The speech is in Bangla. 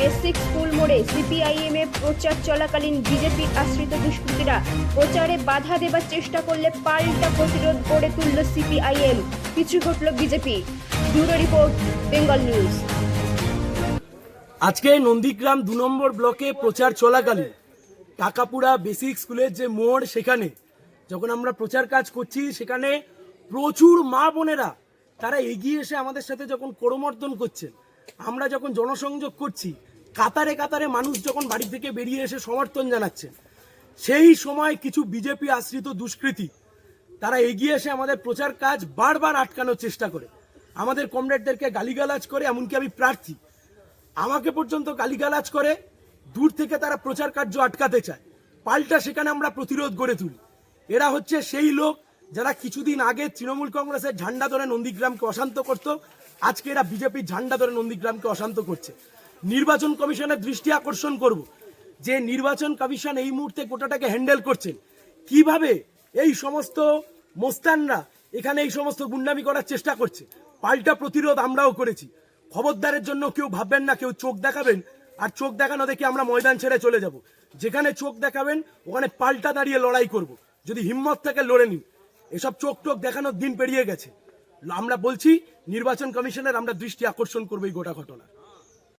বেসিক স্কুল মোড়ে সিপিআইএম এ প্রচার চলাকালীন বিজেপির আশ্রিত দুষ্কৃতীরা প্রচারে বাধা দেবার চেষ্টা করলে পাল্টা প্রতিরোধ গড়ে তুলল সিপিআইএম। পিছু ঘটল BJP. Bureau report, Bengal news. আজকে নন্দীগ্রাম দু নম্বর ব্লকে প্রচার চলাকালীন টাকাপুরা বেসিক স্কুলের যে মোড় সেখানে যখন আমরা প্রচার কাজ করছি, সেখানে প্রচুর মা বোনেরা তারা এগিয়ে এসে আমাদের সাথে যখন করমর্দন করছেন আমরা যখন জনসংযোগ করছি, কাতারে কাতারে মানুষ যখন বাড়ি থেকে বেরিয়ে এসে সমর্থন জানাচ্ছেন সেই সময় কিছু বিজেপি আশ্রিত দুষ্কৃতী, তারা এগিয়ে এসে আমাদের প্রচার কাজ বারবার আটকানোর চেষ্টা করে। আমাদের কমরেডদেরকে গালিগালাজ করে, এমনকি আমি প্রার্থী। আমাকে পর্যন্ত গালিগালাজ করে, দূর থেকে তারা প্রচার কার্য আটকাতে চায়। পাল্টা সেখানে আমরা প্রতিরোধ গড়ে তুলি। এরা হচ্ছে সেই লোক যারা কিছুদিন আগে তৃণমূল কংগ্রেসের ঝান্ডা ধরে নন্দীগ্রামকে অশান্ত করত, আজকে এরা বিজেপির ঝান্ডা ধরে নন্দীগ্রামকে অশান্ত করছে। নির্বাচন কমিশনের দৃষ্টি আকর্ষণ করব। যে নির্বাচন কমিশন এই মুহূর্তে গোটাটাকে হ্যান্ডেল করছেন কীভাবে এই সমস্ত মোস্তানরা এখানে এই সমস্ত গুন্ডামি করার চেষ্টা করছে? পাল্টা প্রতিরোধ আমরাও করেছি। খবরদারের জন্য কেউ ভাববেন না, কেউ চোখ দেখাবেন, আর চোখ দেখানো দেখে আমরা ময়দান ছেড়ে চলে যাব। যেখানে চোখ দেখাবেন, ওখানে পাল্টা দাঁড়িয়ে লড়াই করব। যদি হিম্মত থেকে লড়ে নিন। এসব চোখ টোক দেখানোর দিন পেরিয়ে গেছে। আমরা বলছি, নির্বাচন কমিশনের আমরা দৃষ্টি আকর্ষণ করব এই গোটা ঘটনা।